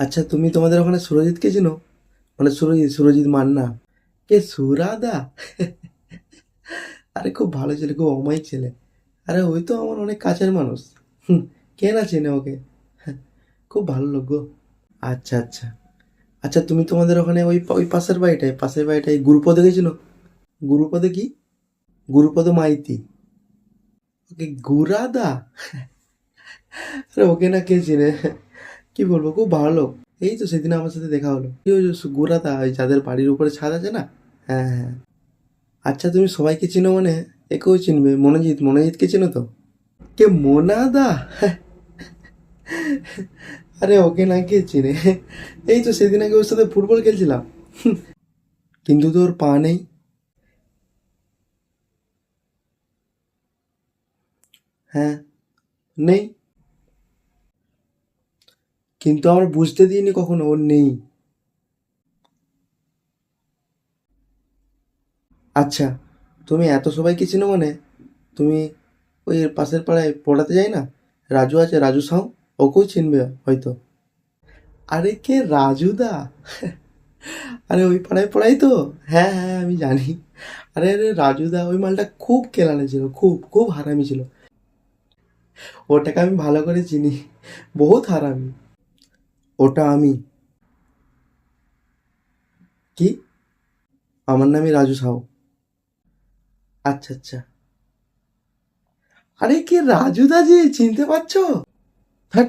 আচ্ছা তুমি তোমাদের ওখানে সুরজিৎকে চিনো? মানে সুরজিৎ সুরজিৎ মান্না। কে? সুরাদা? আরে খুব ভালো ছেলে খুব অমায়িক ছেলে। আরে ওই তো আমার অনেক কাছের মানুষ। হুম, কে না চেনে ওকে? খুব ভালো লোক গো। আচ্ছা আচ্ছা। আচ্ছা তুমি তোমাদের ওখানে ওই ওই পাশের বাড়িটায় পাশের বাড়িটায় গুরুপদে গেছিল গুরুপদে কি? গুরুপদ মাইতি। ওকে গুরাদা? আরে ওকে না কে চিনে? কি বলব, খুব ভালো লোক। এই তো সেদিন আমার সাথে দেখা হলো। কি ওই গুরাদা ওই যাদের বাড়ির উপরে ছাদ আছে না? হ্যাঁ হ্যাঁ। আচ্ছা তুমি সবাইকে চিনো মানে? একেও চিনবে। মনোজিৎ, মনোজিৎকে চিনো তো? কে মোনাদা আরে, ওকে না কে চিনে? এই তো সেদিন আগে ওর সাথে ফুটবল খেলছিলাম। কিন্তু তোর পা নেই। হ্যাঁ নেই। কিন্তু আমরা বুঝতে দিইনি কখনো, ওর নেই। আচ্ছা তুমি এত সবাইকে চিনো মানে? তুমি ওই পাশের পাড়ায় পড়াতে যাই না? রাজু আছে, রাজু সাউ, ওকেও চিনবে হয়তো। আরে কে রাজুদা আরে ওই পাড়ায় পড়াই তো? হ্যাঁ হ্যাঁ আমি জানি। আরে আরে রাজুদা ওই মালটা খুব কেলানে ছিল, খুব খুব হারামি ছিল। ওটাকে আমি ভালো করে চিনি, বহুত হারামি। ওটা আমি। কি? আমার নামই রাজু সাউ আচ্ছা আচ্ছা। আরে কে রাজুদা যে চিনতে পারছ? হ্যাঁ